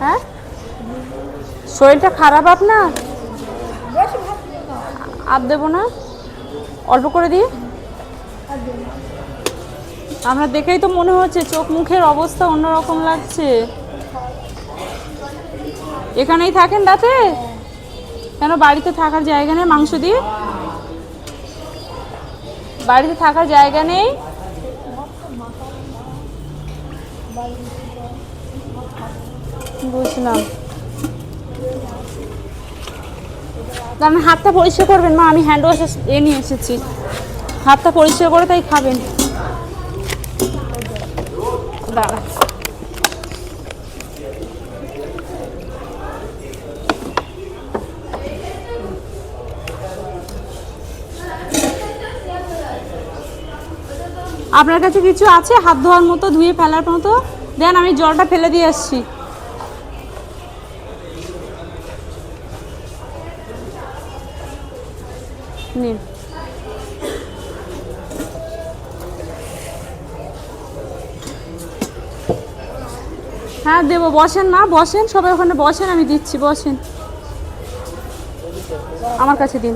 হ্যাঁ? শরীরটা খারাপ আপনার? আর দেবো না? অল্প করে দিই? আপনার দেখেই তো মনে হচ্ছে চোখ মুখের অবস্থা অন্যরকম লাগছে। এখানেই থাকেন রাতে? কেন বাড়িতে থাকার জায়গা নেই মাংস দিয়ে? বাড়িতে থাকার জায়গা নেই? বুঝলাম আপনি হাতটা পরিষ্কার করবেন, মা, আমি হ্যান্ড ওয়াশ এ নিয়ে এসেছি। হাতটা পরিষ্কার করে তাই খাবেন। দাঁড়া। আপনার কাছে কিছু আছে? হাত ধোয়ার মতো, ধুয়ে ফেলার মতো? দেন, আমি জলটা ফেলে দিয়ে আসছি। নিন হ্যাঁ দেবো, বসেন মা, বসেন, সবাই ওখানে বসেন, আমি দিচ্ছি, বসেন। আমার কাছে দিন।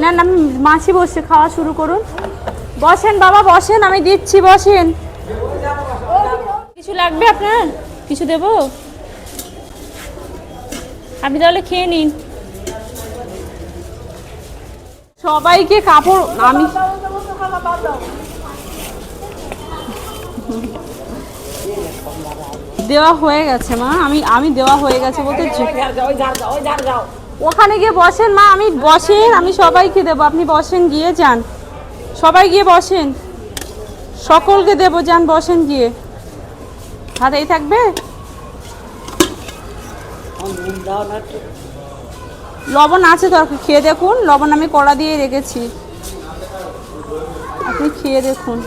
না না মাছি বসে খাওয়া শুরু করুন। বসেন বাবা, বসেন, আমি দিচ্ছি, বসেন। কিছু লাগবে আপনার? কিছু দেব? আপনি তাহলে খেয়ে নিন। সবাইকে কাপড়, আমি দেওয়া হয়ে গেছে, মা। আমি আমি দেওয়া হয়ে গেছে বলতে ওখানে গিয়ে বসেন, মা। আমি বসেন, আমি সবাইকে দেবো। আপনি বসেন, গিয়ে যান। সবাই গিয়ে বসেন। সকলকে দেবো, যান, বসেন গিয়ে। হাতেই থাকবে? লবণ আছে তো খেয়ে দেখুন। লবণ আমি কড়া দিয়ে রেখেছি। আপনি খেয়ে দেখুন।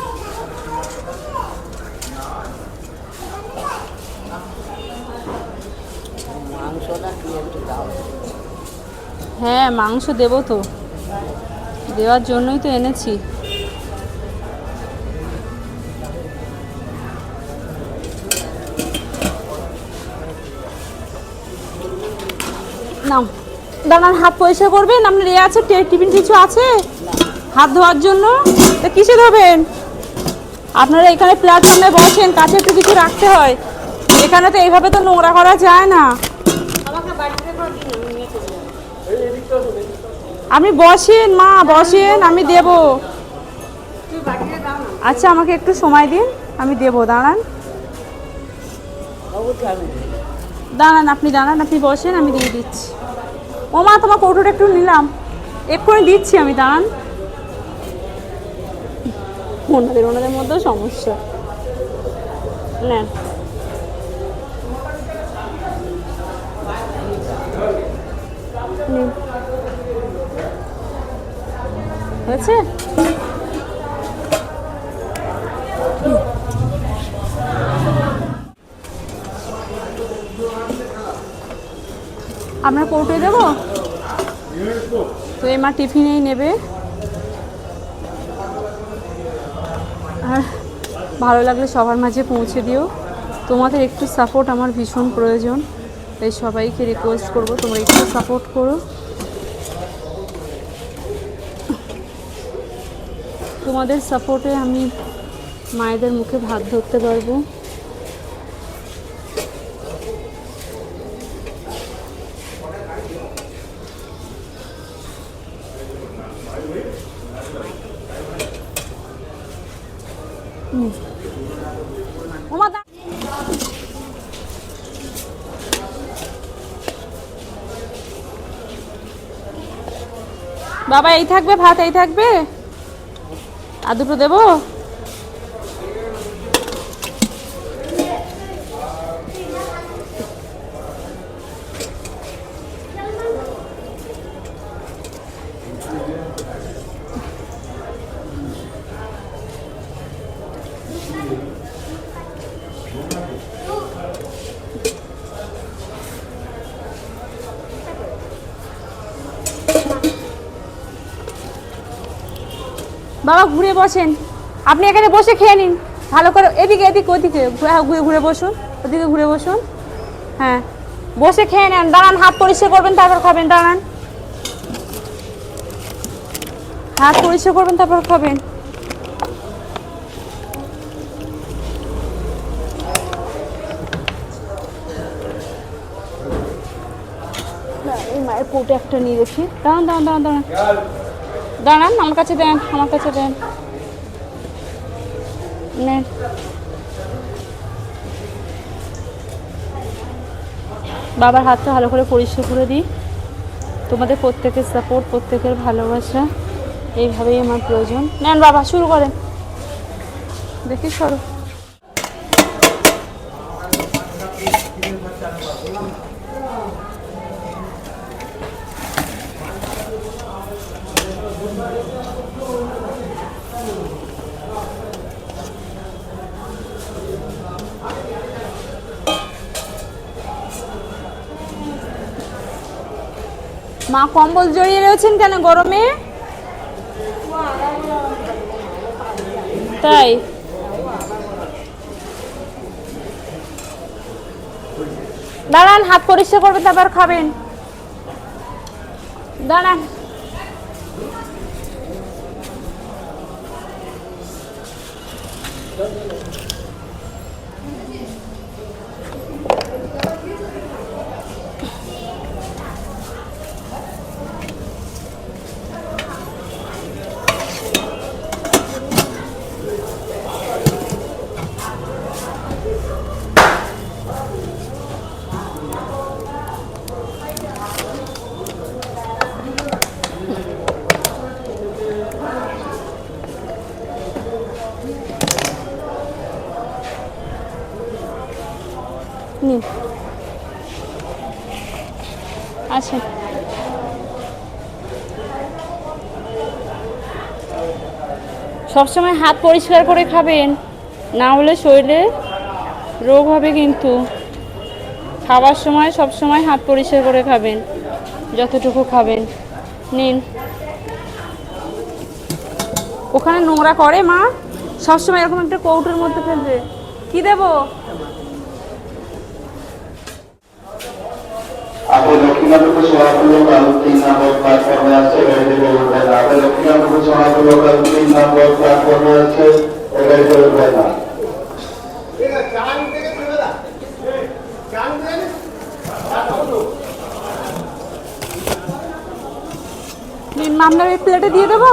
হ্যাঁ মাংস দেবো তো। দেওয়ার জন্যই তো এনেছি। নাও। দাঁড়ান, হাত পরিষ্কার করবেন? আপনার এ আছে টিফিন কিছু আছে? হাত ধোয়ার জন্য? তা কিসে ধোবেন? আপনারা এখানে প্ল্যাটফর্মে বসেন, কাছে একটু কিছু রাখতে হয়। এখানে তো এইভাবে তো নোংরা করা যায় না। আপনি বসেন, মা, বসেন, আমি দেব। আচ্ছা আমাকে একটু সময় দিন, আমি দেব, দাঁড়ান। দাঁড়ান, আপনি দাঁড়ান, আপনি বসেন, আমি দিয়ে দিচ্ছি। ও মা, তোমার কৌটোটা একটু নিলাম। এক্ষুনি দিচ্ছি আমি, দাঁড়ান। ওনাদের ওনাদের মধ্যেও সমস্যা। নেন। হয়েছে? আপনার কৌটোয় দেবো? তো এ মা টিফিনেই নেবে। আর ভালো লাগলে সবার মাঝে পৌঁছে দিও। তোমাদের একটু সাপোর্ট আমার ভীষণ প্রয়োজন। তাই সবাইকে রিকোয়েস্ট করব, তোমরা একটু সাপোর্ট করো। তোমাদের সাপোর্টে আমি মায়েদের মুখে ভাত ধরতে পারব। বাবা এই থাকবে ভাত এই থাকবে? আর দুটো দেবো? বাবা ঘুরে বসেন। আপনি এখানে বসে খেয়ে নিন। ভালো করে এদিকে এদিকে ওদিকে ঘুরে ঘুরে বসুন। ওদিকে ঘুরে বসুন। হ্যাঁ। বসে খেয়ে নেন। দাঁড়ান, হাত পরিষ্কার করবেন, তারপর খাবেন। দাঁড়ান। হাত পরিষ্কার করবেন, তারপর খাবেন। মায়ের কোটে একটা নিয়ে রেখি দাঁড়ান দাঁড়ান দাঁড়ান দাঁড়ান। দাঁড়ান, আমার কাছে দেন, আমার কাছে দেন। নেন বাবার হাতটা ভালো করে পরিষ্কার করে দিই। তোমাদের প্রত্যেকের সাপোর্ট প্রত্যেকের ভালোবাসা, এইভাবেই আমার প্রয়োজন। নেন বাবা, শুরু করেন। দেখি, সরো। মা কম্বল জড়িয়ে রয়েছেন কেন গরমে? তাই? দাঁড়ান হাত পরিষ্কার করবেন তারপর খাবেন। দাঁড়ান। নিন আচ্ছা। সবসময় হাত পরিষ্কার করে খাবেন, না হলে শরীরে রোগ হবে কিন্তু। খাবার সময় সব সময় হাত পরিষ্কার করে খাবেন, যতটুকু খাবেন। নিন। ওখানে নোংরা করে মা? সবসময় এরকম একটা কৌটোর মধ্যে ফেলবে। কি দেবো? আপনি লক্ষ্মীনাথ সভাগুলো তিন নম্বর প্ল্যাটফর্মে আছে গাড়িতে উঠবে না আপনি লক্ষ্মীনাথ সভাগুলো প্ল্যাটফর্মে আছে গাড়িতে প্লেটে দিয়ে দেবো?